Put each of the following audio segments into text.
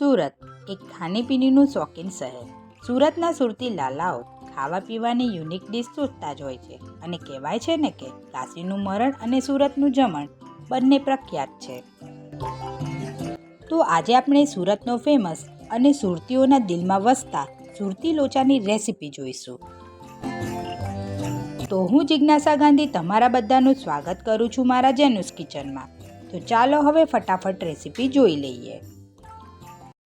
સુરત, એક ખાણીપીણીનું શોખીન શહેર. સુરતના સુરતી લાલાઓ ખાવા પીવાની યુનિક ડીશ શોધતા જ હોય છે અને કહેવાય છે ને કે કાશીનું મરણ અને સુરતનું જમણ બંને પ્રખ્યાત છે. તો આજે આપણે સુરતનો ફેમસ અને સુરતીઓના દિલમાં વસતા સુરતી લોચાની રેસીપી જોઈશું. તો હું જિજ્ઞાસા ગાંધી તમારા બધાનું સ્વાગત કરું છું મારા જેનુસ કિચનમાં. તો ચાલો હવે ફટાફટ રેસીપી જોઈ લઈએ.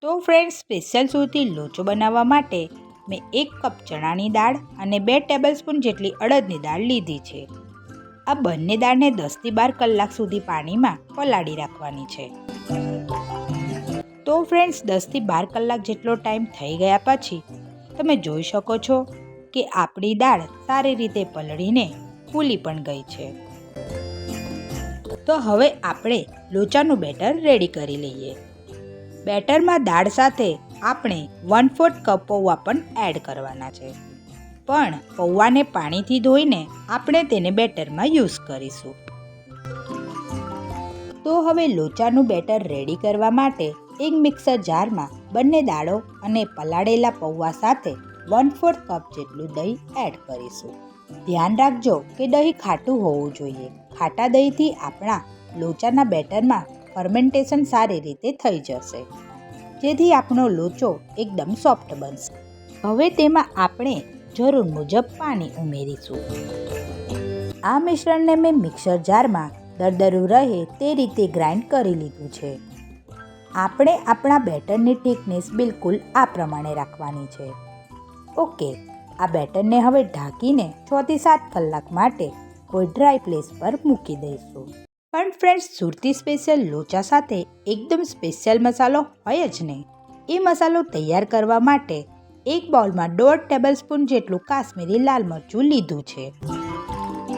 તો ફ્રેન્ડ સ્પેશિયલ સુરતી લોચો બનાવવા માટે મેં એક કપ ચણાની દાળ અને બે ટેબલસ્પૂન જેટલી અડદની દાળ લીધી છે. આ બંને દાળને દસથી બાર કલાક સુધી પાણીમાં પલાળી રાખવાની છે. તો ફ્રેન્ડ્સ દસથી બાર કલાક જેટલો ટાઈમ થઈ ગયા પછી તમે જોઈ શકો છો કે આપણી દાળ સારી રીતે પલળીને ફૂલી પણ ગઈ છે. તો હવે આપણે લોચાનું બેટર રેડી કરી લઈએ. બેટરમાં દાળ સાથે આપણે વન ફોર્થ કપ પૌવા પણ એડ કરવાના છે. પણ પૌવાને પાણીથી ધોઈને આપણે તેને બેટરમાં યુઝ કરીશું. તો હવે લોચાનું બેટર રેડી કરવા માટે એક મિક્સર જારમાં બંને દાળો અને પલાળેલા પૌવા સાથે વન ફોર્થ કપ જેટલું દહીં એડ કરીશું. ધ્યાન રાખજો કે દહીં ખાટું હોવું જોઈએ. ખાટા દહીંથી આપણા લોચાના બેટરમાં ફર્મેન્ટેશન સારી રીતે થઈ જશે. જેથી આપણો લોચો એકદમ સોફ્ટ બનશે. હવે તેમાં આપણે જરૂર મુજબ પાણી ઉમેરીશું. આ મિશ્રણને મેં મિક્સર જારમાં દરદરું રહે તે રીતે ગ્રાઇન્ડ કરી લીધું છે. આપણે આપણા બેટરની થિકનેસ બિલકુલ આ પ્રમાણે રાખવાની છે. ઓકે, આ બેટરને હવે ઢાંકીને છથી સાત કલાક માટે કોઈ ડ્રાય પ્લેસ પર મૂકી દઈશું. પણ ફ્રેન્ડ્સ, સુરતી સ્પેશિયલ લોચા સાથે એકદમ સ્પેશિયલ મસાલો હોય જ નહીં. એ મસાલો તૈયાર કરવા માટે એક બાઉલમાં દોઢ ટેબલસ્પૂન જેટલું કાશ્મીરી લાલ મરચું લીધું છે.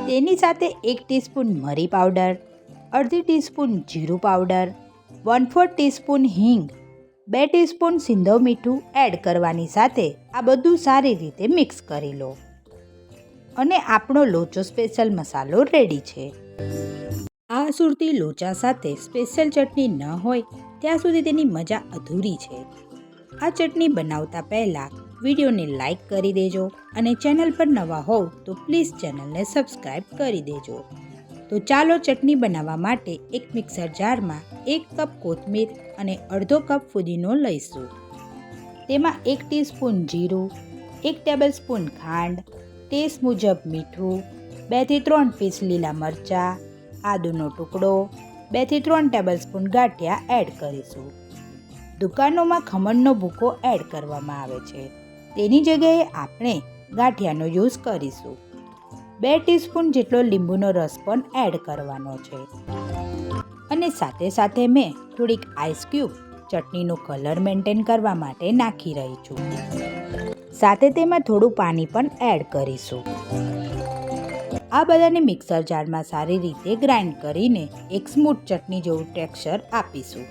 તેની સાથે એક ટીસ્પૂન મરી પાવડર, અડધી ટીસ્પૂન જીરું પાવડર, વન ફોર ટીસ્પૂન હિંગ, બે ટીસ્પૂન સિંધવ મીઠું એડ કરવાની સાથે આ બધું સારી રીતે મિક્સ કરી લો. અને આપણો લોચો સ્પેશિયલ મસાલો રેડી છે. આ સુરતી લોચા સાથે સ્પેશિયલ ચટણી ન હોય, ત્યાં સુધી તેની મજા અધૂરી છે. આ ચટણી બનાવતા પહેલાં વિડીયોને લાઈક કરી દેજો અને ચેનલ પર નવા હોવ તો પ્લીઝ ચેનલને સબસ્ક્રાઈબ કરી દેજો. તો ચાલો ચટણી બનાવવા માટે એક મિક્સર જારમાં એક કપ કોથમીર અને અડધો કપ ફુદીનો લઈશું. તેમાં એક ટીસ્પૂન જીરું, એક ટેબલ સ્પૂન ખાંડ, ટેસ્ટ મુજબ મીઠું બેથી ત્રણ પીસ લીલા મરચાં આદુનો ટુકડો, બેથી ત્રણ ટેબલ સ્પૂન ગાંઠિયા એડ કરીશું. દુકાનોમાં ખમણનો ભૂકો એડ કરવામાં આવે છે. તેની જગ્યાએ આપણે ગાંઠિયાનો યુઝ કરીશું. બે ટીસ્પૂન જેટલો લીંબુનો રસ પણ એડ કરવાનો છે. અને સાથે સાથે મેં થોડીક આઈસ ક્યુબ ચટણીનો કલર મેન્ટેન કરવા માટે નાખી રહી છું. સાથે તેમાં થોડું પાણી પણ એડ કરીશું. આ બધાને મિક્સર જારમાં સારી રીતે ગ્રાઇન્ડ કરીને એક સ્મૂથ ચટણી જેવું ટેક્સચર આપીશું.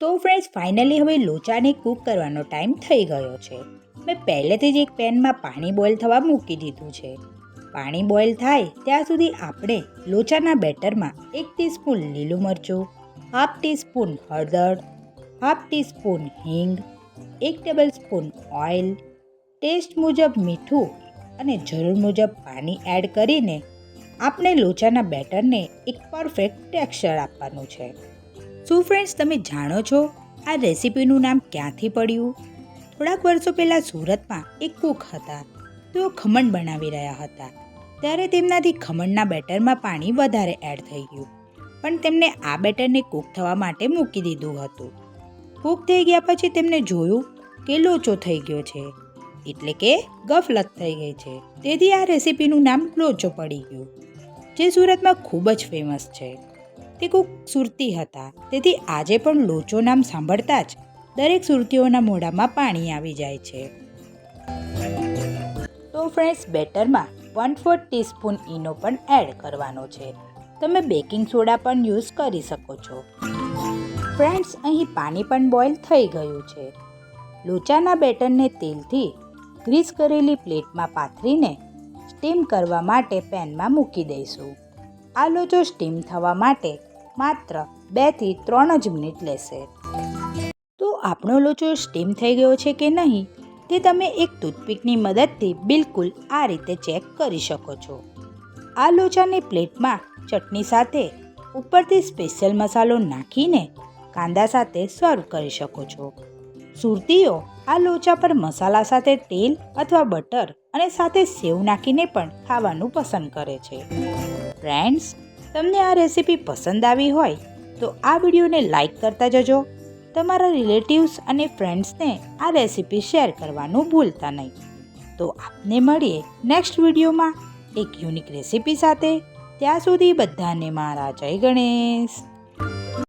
તો ફ્રેન્ડ્સ, ફાઇનલી હવે લોચાને કૂક કરવાનો ટાઈમ થઈ ગયો છે. મેં પહેલેથી જ એક પેનમાં પાણી બોઇલ થવા મૂકી દીધું છે. પાણી બોઇલ થાય ત્યાં સુધી આપણે લોચાના બેટરમાં એક ટીસ્પૂન લીલું મરચું, હાફ ટીસ્પૂન હળદર, હાફ ટીસ્પૂન હિંગ, એક ટેબલ સ્પૂન ઓઇલ ટેસ્ટ મુજબ મીઠું અને જરૂર મુજબ પાણી એડ કરીને આપણે લોચાના બેટરને એક પરફેક્ટ ટેક્સચર આપવાનું છે. શું ફ્રેન્ડ્સ તમે જાણો છો આ રેસીપીનું નામ ક્યાંથી પડ્યું? થોડાક વર્ષો પહેલાં સુરતમાં એક કૂક હતા. તેઓ ખમણ બનાવી રહ્યા હતા. ત્યારે તેમનાથી ખમણના બેટરમાં પાણી વધારે એડ થઈ ગયું. પણ તેમને આ બેટરને કૂક થવા માટે મૂકી દીધું હતું. કૂક થઈ ગયા પછી તેમને જોયું કે લોચો થઈ ગયો છે. એટલે કે ગફલત થઈ ગઈ છે. તેથી આ રેસીપીનું નામ લોચો પડી ગયું, જે સુરતમાં ખૂબ જ ફેમસ છે. તે કૂક સુરતી હતા. તેથી આજે પણ લોચો નામ સાંભળતા જ દરેક સુરતીઓના મોઢામાં પાણી આવી જાય છે. તો ફ્રેન્ડ્સ બેટરમાં વન ફોર ટીસ્પૂન ઈનો પણ એડ કરવાનો છે. તમે બેકિંગ સોડા પણ યુઝ કરી શકો છો. ફ્રેન્ડ્સ અહીં પાણી પણ બોઇલ થઈ ગયું છે. લોચાના બેટરને તેલથી ગ્રીસ કરેલી પ્લેટમાં પાથરીને સ્ટીમ કરવા માટે પેનમાં મૂકી દઈશું. આ લોચો સ્ટીમ થવા માટે માત્ર બેથી ત્રણ જ મિનિટ લેશે. તો આપણો લોચો સ્ટીમ થઈ ગયો છે કે નહીં તે તમે એક ટૂથપીકની મદદથી બિલકુલ આ રીતે ચેક કરી શકો છો. આ લોચાને પ્લેટમાં ચટણી સાથે ઉપરથી સ્પેશિયલ મસાલો નાખીને કાંદા સાથે સર્વ કરી શકો છો. સુરતીઓ આ લોચા પર મસાલા સાથે તેલ અથવા બટર અને સાથે સેવ નાખીને પણ ખાવાનું પસંદ કરે છે. ફ્રેન્ડ્સ તમને આ રેસીપી પસંદ આવી હોય તો આ વિડીયોને લાઈક કરતા જજો. તમારા રિલેટિવ્સ અને ફ્રેન્ડ્સને આ રેસીપી શેર કરવાનું ભૂલતા નહીં. તો આપને મળીએ નેક્સ્ટ વિડીયોમાં એક યુનિક રેસીપી સાથે. ત્યાં સુધી બધાને મારા જય ગણેશ.